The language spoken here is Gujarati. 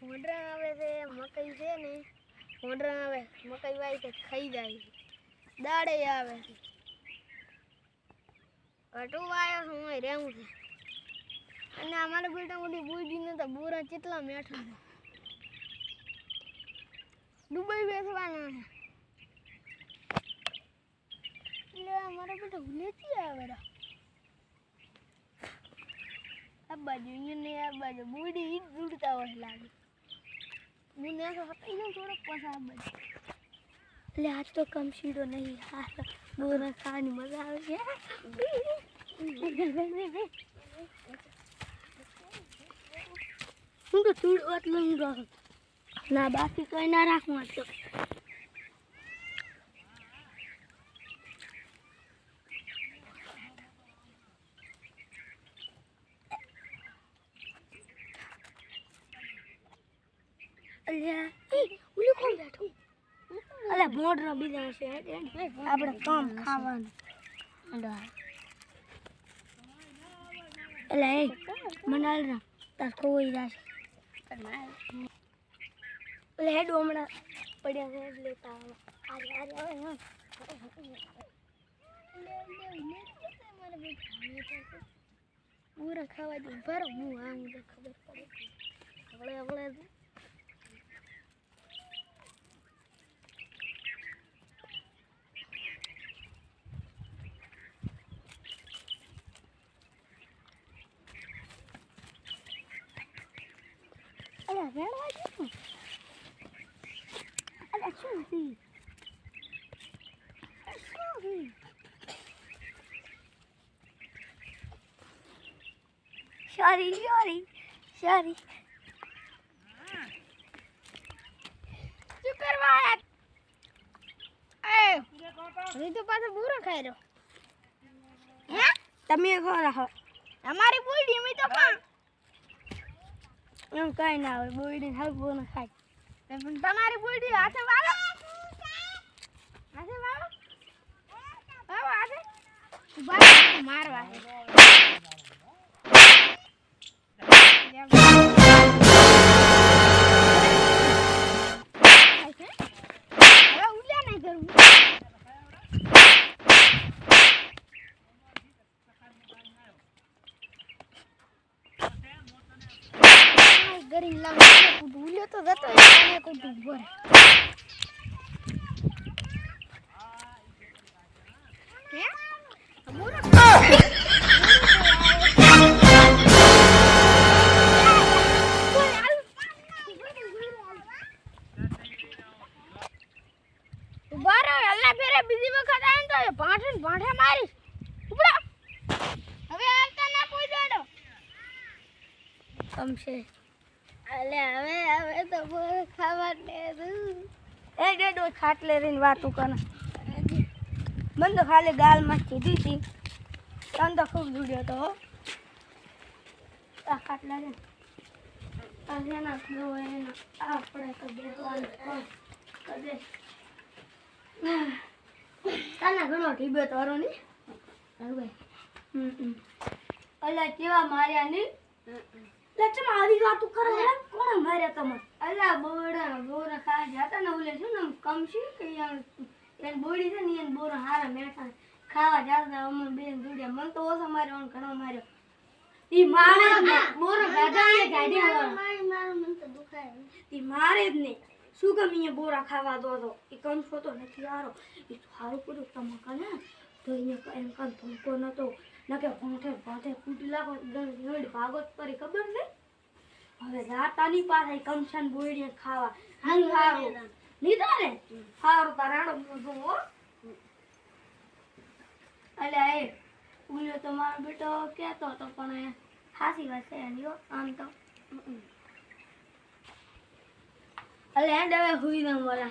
ભોંડરા આવે છે, મકઈ છે ને ભોંડરા આવે, મકઈ વાય છે ખાઈ જાય. છે દાડે આવે. છે કટું વાયો હું અહીં રહેવું છે. અને અમારા બેટા મોટી બુડી નતા, બોરા કેટલા મેઠા છે. દુબઈ બેસવાના છે. એટલે અમારા બેટા ઉલેતી આવે આ બાજુ ને આ બાજુ બુડી ઈ ઉડતા હોય લાગે. ને તો હતા ને થોડોક પસાર બાજુ એટલે આજ તો કમ શીડો નહીં હાર બોરા ખાવાની મજા આવે છે. હું તો ચૂડ એટલું ના, બાકી કઈ ના રાખું તો. અલ્યા બીજા છે આપણે એ મનાલ ના તાર ખોઈ જશે. એટલે હેડ હમણાં. પડ્યા છે એટલે પૂરા ખાવા દઉં ભરો હું આવું ખબર પડે. હવળે હવળે. અલ્યા વેણવા જેવું અલ્યા શું છે શું સોરી સોરી સોરી શું કરવા આયા? એ હું તો પાછો બુરો ખાઈ રહ્યો હે? તમે ખરા અમારી બુડી મેં તો પણ. એમ કઈ ના હોય, બોયડી હાલ બોને ખાય પણ તમારી બોયડી હાથે વાળો. હાથે વાળો. મારવા. ગરી લાવ ભૂલ્યો તો જતો એને કોઈ ફેરે, બીજી વખત આવે ને તો ભાંઠે ભાંઠે મારીશ. ઉપડો હવે આવતા કોઈ દાડો. કમશે અલે હવે હવે તો ખાવા એ ડેડો ખાટલે રહીને વાતું કરે. મને તો ખાલી ગાલમાં કીધી હતી. તને તો ખૂબ દુડ્યો તો હો. આ ખાટલા રે એના આપણે તો બેસવાનું હોય. કદે. તાના ઘણો ઢીબે તારો ની? હવે હમ હમ. અલા કેવા માર્યા ની? લચમ આવી વાતું કરે કોણ માર્યા અલા બોડા બોરા ખા જાતા ને ઓલે શું ને કમશી કે એને બોડી છે ને એને બોરા હારા મેઠા ખાવા જાતા અમર બેન જોડ્યા મન તો ઓછો માર્યો અને ઘણો માર્યો. ઈ મારે ને. બોરા ગાડા ને ગાડ્યા મારી માર મન તો દુખાય ઈ મારે જ ને. શું ગમ અહીંયા બોરા ખાવા દો તો? એ કમશો તો નથી હારો. એ તો હારું પૂરું તમે કને? તો અહીંયા એમ કાન ભૂકો નતો. નકે ભોંઠે ભોંઠે ફૂટી લાગો ભાગોત પરી ખબર ને હવે રાતાની પાસે કમશાન બોયડી ખાવા. હાલ હારું લીધા ને હારું તારાડો હો અલ્યા એ ઉલ્યો તો મારો બેટો કહેતો હતો પણ ખાસી વાત છે એની આમ તો. અલે હેડ હવે હુઈ ના મરા.